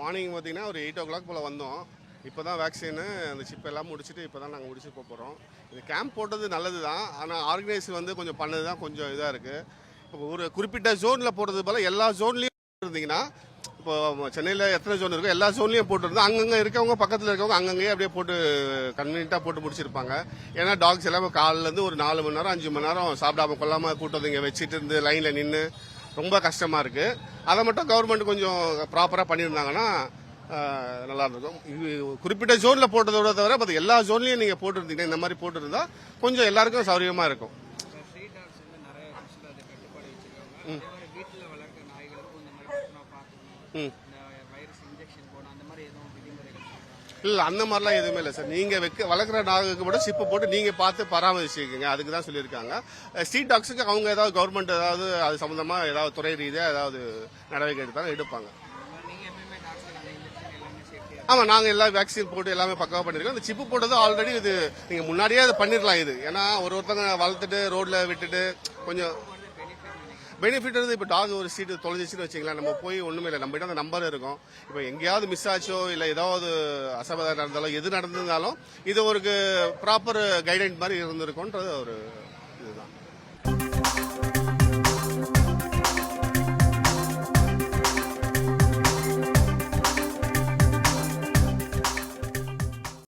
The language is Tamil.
மார்னிங் பார்த்தீங்கன்னா ஒரு எயிட் ஓ கிளாக் போல் வந்தோம். இப்போ தான் வேக்சினு அந்த சிப் எல்லாம் முடிச்சுட்டு இப்போ தான் நாங்கள் முடிச்சு போக போகிறோம் இந்த கேம்ப் போட்டது நல்லது தான் ஆனால் ஆர்கனைஸ் வந்து கொஞ்சம் பண்ணது தான் கொஞ்சம் இதாக இருக்குது இப்போ ஒரு குறிப்பிட்ட ஜோனில் போடுறது போல் எல்லா ஜோன்லேயும் இருந்தீங்கன்னா இப்போ சென்னையில் எத்தனை ஜோன் இருக்கோ எல்லா ஜோன்லையும் போட்டுருந்து அங்கங்கே இருக்கவங்க பக்கத்தில் இருக்கவங்க அங்கங்கேயே அப்படியே போட்டு கன்வீனியண்ட்டாக போட்டு முடிச்சிருப்பாங்க. ஏன்னா டாக்ஸ் எல்லாமே காலிலேருந்து ஒரு நாலு மணி நேரம் அஞ்சு மணி நேரம் சாப்பிடாம கொள்ளாம கூட்டத்தை இங்கே வச்சுட்டு இருந்து லைனில் நின்று ரொம்ப கஷ்டமாக இருக்குது அதை மட்டும் கவர்மெண்ட் கொஞ்சம் ப்ராப்பராக பண்ணியிருந்தாங்கன்னா நல்லா இருக்கும் இது குறிப்பிட்ட ஜோனில் போட்டதோட தவிர மற்ற எல்லா ஜோன்லையும் நீங்கள் போட்டுருந்தீங்கன்னா இந்த மாதிரி போட்டிருந்தா கொஞ்சம் எல்லாருக்கும் சௌகரியமாக இருக்கும். ஸ்ட்ரீட் டாக்ஸ் இல்ல அந்த மாதிரிலாம் எதுவுமே இல்லை சார். நீங்க வைக்க வளர்க்குற டாகுக்கு மட்டும் சிப்பு போட்டு நீங்க பார்த்து பராமரிச்சுக்கோங்க. அதுக்கு தான் சொல்லியிருக்காங்க. ஸ்ட்ரீட் டாக்ஸுக்கு அவங்க ஏதாவது கவர்மெண்ட் ஏதாவது அது சம்மந்தமாக ஏதாவது துறை ரீதியாக ஏதாவது நடவடிக்கை எடுத்தாலும் எடுப்பாங்க. ஆமாம் நாங்கள் எல்லாம் வேக்சின் போட்டு எல்லாமே பக்காவாக பண்ணியிருக்கோம் இந்த சிப்பு போட்டது ஆல்ரெடி இது நீங்கள் முன்னாடியே அதை பண்ணிடலாம் இது. ஏன்னா ஒரு ஒருத்தங்க வளர்த்துட்டு ரோட்டில் விட்டுட்டு கொஞ்சம் பெனிஃபிட் இருந்து இப்போ டாக் ஒரு சீட்டு தொலைஞ்சிச்சுன்னு வச்சுக்கலாம் நம்ம போய் ஒன்றுமே இல்லை. நம்மகிட்ட அந்த நம்பர் இருக்கும். இப்போ எங்கேயாவது மிஸ் ஆச்சோ இல்லை ஏதாவது அசபதம் நடந்தாலும் எது நடந்திருந்தாலும் இது ஒரு ப்ராப்பர் கைடன்ஸ் மாதிரி இருந்திருக்கும்ன்றது ஒரு இதுதான்.